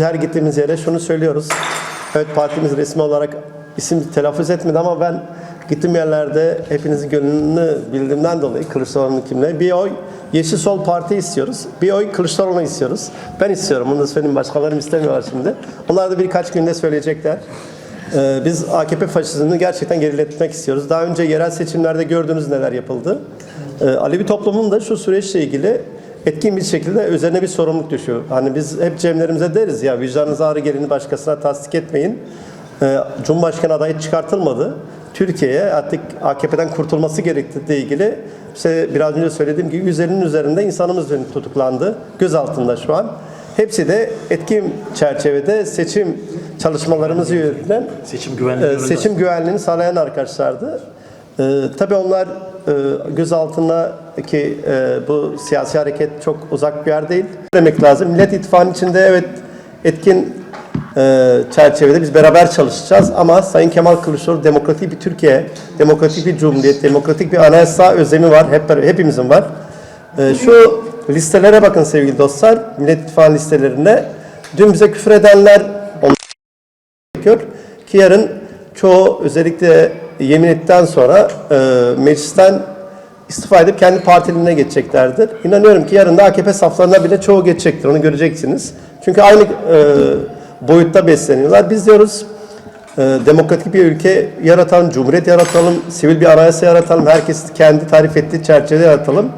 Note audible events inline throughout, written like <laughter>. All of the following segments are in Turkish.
Her gittiğimiz yere şunu söylüyoruz. Evet partimiz resmi olarak isim telaffuz etmedi ama ben gittiğim yerlerde hepinizin gönlünü bildiğimden dolayı Kılıçdaroğlu'nun kimliği. Bir oy Yeşil Sol Parti istiyoruz. Bir oy Kılıçdaroğlu'na istiyoruz. Ben istiyorum. Bunu da söyleyeyim. Başkalarım istemiyorlar şimdi. Onlar da birkaç günde söyleyecekler. Ee, biz AKP faşizmini gerçekten geriletmek istiyoruz. Daha önce yerel seçimlerde gördüğünüz neler yapıldı. Ee, Alevi toplumunun da şu süreçle ilgili etkin bir şekilde üzerine bir sorumluluk düşüyor. Hani biz hep cemlerimize deriz ya vicdanınız ağrı gelini başkasına tasdik etmeyin. Ee, Cumhurbaşkanı adayı çıkartılmadı. Türkiye'ye artık AKP'den kurtulması gerektiği ilgili işte biraz önce söylediğim gibi yüzlerinin üzerinde insanımız tutuklandı. Gözaltında şu an. Hepsi de etkin çerçevede seçim çalışmalarımızı yürüten Seçim güvenliği e, seçim güvenliğini sağlayan arkadaşlardı. E, tabii onlar e, gözaltındaki e, bu siyasi hareket çok uzak bir yer değil. Demek lazım. Millet İttifakı'nın içinde evet etkin e, çerçevede biz beraber çalışacağız ama Sayın Kemal Kılıçdaroğlu demokratik bir Türkiye, demokratik bir cumhuriyet, demokratik bir anayasa özlemi var. Hep hepimizin var. E, şu listelere bakın sevgili dostlar. Millet İttifakı listelerine. Dün bize küfür edenler gerekiyor ki yarın çoğu özellikle yemin ettikten sonra e, meclisten istifa edip kendi partilerine geçeceklerdir. İnanıyorum ki yarın da AKP saflarına bile çoğu geçecektir. Onu göreceksiniz. Çünkü aynı e, boyutta besleniyorlar. Biz diyoruz e, demokratik bir ülke yaratalım, cumhuriyet yaratalım, sivil bir anayasa yaratalım, herkes kendi tarif ettiği çerçevede yaratalım.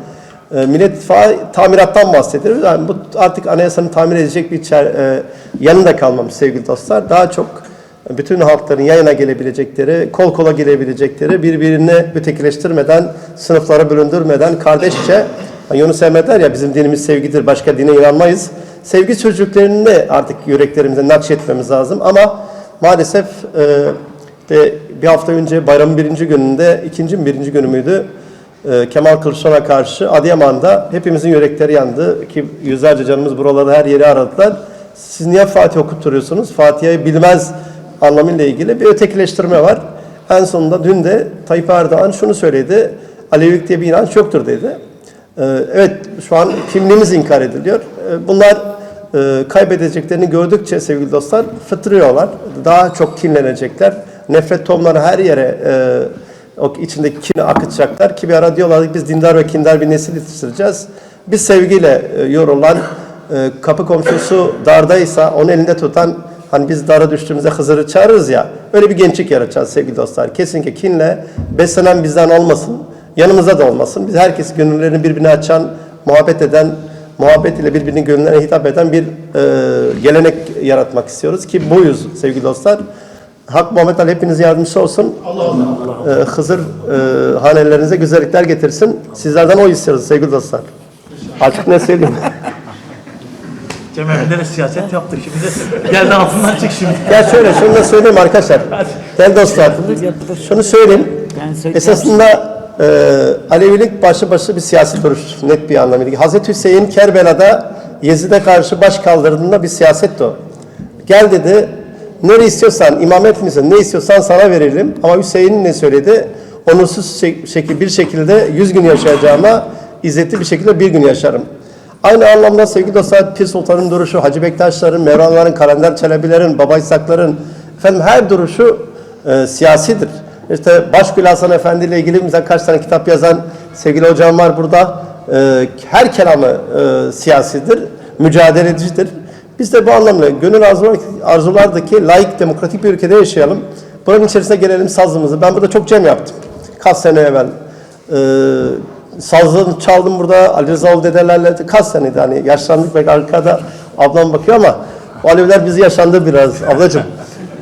E, Millet İttifakı tamirattan bahsediyoruz. Yani bu artık anayasanın tamir edecek bir çer, e, yanında kalmamış sevgili dostlar. Daha çok bütün halkların yayına gelebilecekleri, kol kola girebilecekleri, birbirini ötekileştirmeden, sınıflara bölündürmeden, kardeşçe, hani Yunus Emre der ya bizim dinimiz sevgidir, başka dine inanmayız. Sevgi çocuklarını artık yüreklerimize nakşetmemiz lazım ama maalesef e, işte bir hafta önce bayramın birinci gününde, ikinci mi birinci günü müydü? E, Kemal Kılıçdaroğlu'na karşı Adıyaman'da hepimizin yürekleri yandı ki yüzlerce canımız buralarda her yeri aradılar. Siz niye Fatih okutturuyorsunuz? Fatih'i bilmez anlamıyla ilgili bir ötekileştirme var. En sonunda dün de Tayyip Erdoğan şunu söyledi. Alevilik diye bir inanç yoktur dedi. Ee, Evet şu an kimliğimiz inkar ediliyor. Ee, Bunlar e, kaybedeceklerini gördükçe sevgili dostlar fıtırıyorlar. Daha çok kinlenecekler. Nefret tohumları her yere e, o içindeki kini akıtacaklar ki bir ara diyorlar biz dindar ve kindar bir nesil yetiştireceğiz. Biz sevgiyle e, yorulan kapı komşusu dardaysa onu elinde tutan hani biz dara düştüğümüzde Hızır'ı çağırırız ya öyle bir gençlik yaratacağız sevgili dostlar. Kesinlikle kinle beslenen bizden olmasın. Yanımızda da olmasın. Biz herkes gönüllerini birbirine açan, muhabbet eden, muhabbet ile birbirinin gönüllerine hitap eden bir e, gelenek yaratmak istiyoruz ki buyuz sevgili dostlar. Hak Muhammed Ali hepiniz yardımcısı olsun. Allah Allah. E, Hızır e, hanelerinize güzellikler getirsin. Sizlerden o istiyoruz sevgili dostlar. Artık ne söyleyeyim? <laughs> Cem Emin'de de siyaset yaptık şimdi. Geldi altından çık şimdi. Ya şöyle şunu da söyleyeyim arkadaşlar. Değerli dostlar. Şunu söyleyeyim. Esasında e, Alevilik başlı başlı bir siyasi duruş. Net bir anlamıyla. Hazreti Hüseyin Kerbela'da Yezid'e karşı baş kaldırdığında bir siyasetti o. Gel dedi. Ne istiyorsan imamet misin? Ne istiyorsan sana verelim. Ama Hüseyin ne söyledi? Onursuz şek- şekil bir şekilde 100 gün yaşayacağıma izzetli bir şekilde bir gün yaşarım. Aynı anlamda sevgili dostlar Pir Sultan'ın duruşu, Hacı Bektaşların, Mevlana'ların, Kalender Çelebilerin, Baba İshak'ların efendim her duruşu e, siyasidir. İşte Başgül Hasan Efendi ile ilgili mesela kaç tane kitap yazan sevgili hocam var burada. E, her kelamı e, siyasidir, mücadelecicidir. Biz de bu anlamda gönül arzular, arzulardaki layık demokratik bir ülkede yaşayalım. Buranın içerisine gelelim sazımızı. Ben burada çok cem yaptım. Kaç sene evvel. Ee, sazını çaldım burada Ali Rızaoğlu dedelerle kaç seneydi hani yaşlandık belki arkada ablam bakıyor ama o Aleviler bizi yaşandı biraz ablacığım.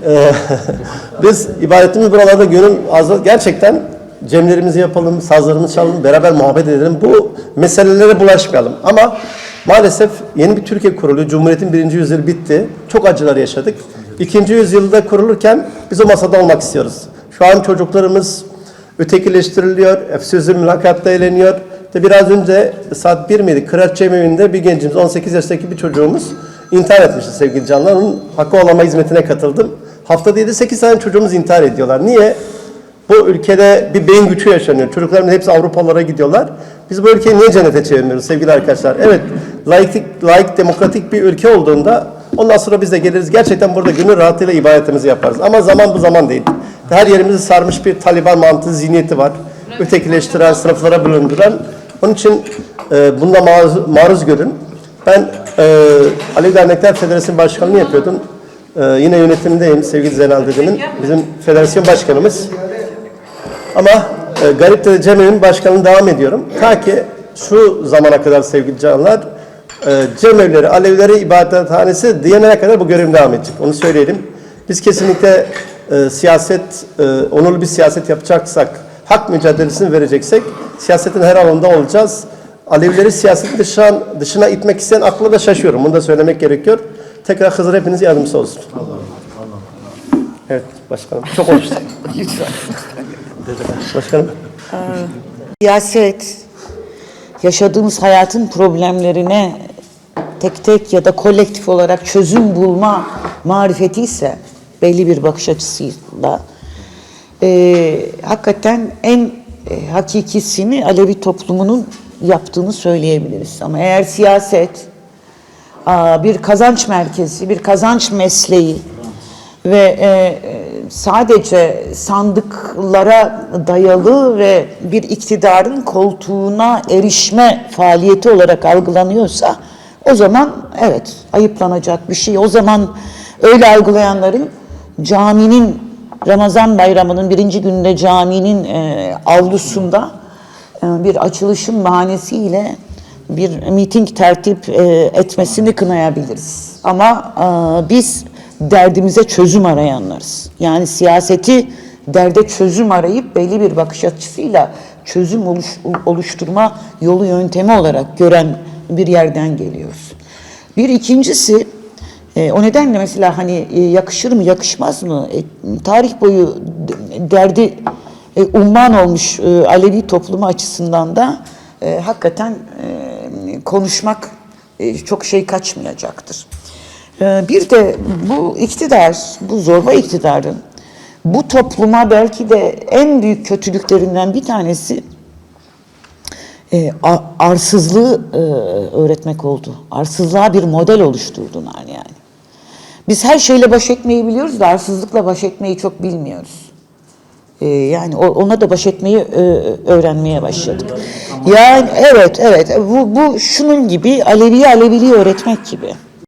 Ee, <laughs> biz ibadetimiz buralarda gönül arzu gerçekten cemlerimizi yapalım, sazlarımızı çalalım, beraber muhabbet edelim. Bu meselelere bulaşmayalım. Ama maalesef yeni bir Türkiye kuruluyor. Cumhuriyetin birinci yüzyılı bitti. Çok acılar yaşadık. İkinci yüzyılda kurulurken biz o masada olmak istiyoruz. Şu an çocuklarımız ötekileştiriliyor, sözlü mülakatta eğleniyor. İşte biraz önce saat 1 miydi? Kıraç Cemevinde bir gencimiz, 18 yaşındaki bir çocuğumuz intihar etmişti sevgili canlar. Hakkı olama hizmetine katıldım. Haftada 7-8 tane çocuğumuz intihar ediyorlar. Niye? Bu ülkede bir beyin gücü yaşanıyor. Çocukların hepsi Avrupalara gidiyorlar. Biz bu ülkeyi niye cennete çevirmiyoruz sevgili arkadaşlar? Evet, layık, layık demokratik bir ülke olduğunda Ondan sonra biz de geliriz. Gerçekten burada gönül rahatıyla ibadetimizi yaparız. Ama zaman bu zaman değil. Her yerimizi sarmış bir Taliban mantığı zihniyeti var. Ötekileştiren, sınıflara bölündüren. Onun için e, bununla maruz, maruz görün. Ben e, Alevi Dernekler Federasyonu Başkanlığı yapıyordum. E, yine yönetimindeyim sevgili Zeynel dedemin. Bizim federasyon başkanımız. Ama e, Garip Dede Cemev'in başkanlığını devam ediyorum. Ta ki şu zamana kadar sevgili canlar, e, Cemevleri, Alevileri ibadethanesi diyene kadar bu görevim devam edecek. Onu söyleyelim. Biz kesinlikle e, siyaset, e, onurlu bir siyaset yapacaksak, hak mücadelesini vereceksek, siyasetin her alanında olacağız. Alevileri siyasetin dışına, dışına itmek isteyen akla da şaşıyorum. Bunu da söylemek gerekiyor. Tekrar Hızır hepiniz yardımcısı olsun. Evet başkanım. Çok konuştum. Başkanım. Siyaset, yaşadığımız hayatın problemlerine tek tek ya da kolektif olarak çözüm bulma marifeti ise belli bir bakış açısıyla e, hakikaten en e, hakikisini Alevi toplumunun yaptığını söyleyebiliriz. Ama eğer siyaset aa, bir kazanç merkezi, bir kazanç mesleği ve e, e, sadece sandıklara dayalı ve bir iktidarın koltuğuna erişme faaliyeti olarak algılanıyorsa o zaman evet ayıplanacak bir şey. O zaman öyle algılayanların caminin Ramazan bayramının birinci gününde caminin e, avlusunda e, bir açılışın bahanesiyle bir miting tertip e, etmesini kınayabiliriz. Ama e, biz derdimize çözüm arayanlarız. Yani siyaseti derde çözüm arayıp belli bir bakış açısıyla çözüm oluş- oluşturma yolu yöntemi olarak gören bir yerden geliyoruz. Bir ikincisi e, o nedenle mesela hani e, yakışır mı yakışmaz mı E, tarih boyu derdi e, umman olmuş e, Alevi toplumu açısından da e, hakikaten e, konuşmak e, çok şey kaçmayacaktır. E, bir de bu iktidar, bu zorba iktidarın bu topluma belki de en büyük kötülüklerinden bir tanesi e, arsızlığı e, öğretmek oldu. Arsızlığa bir model oluşturdular yani. Biz her şeyle baş etmeyi biliyoruz da arsızlıkla baş etmeyi çok bilmiyoruz. E, yani ona da baş etmeyi e, öğrenmeye başladık. Yani evet evet bu, bu şunun gibi Alevi'ye Aleviliği öğretmek gibi.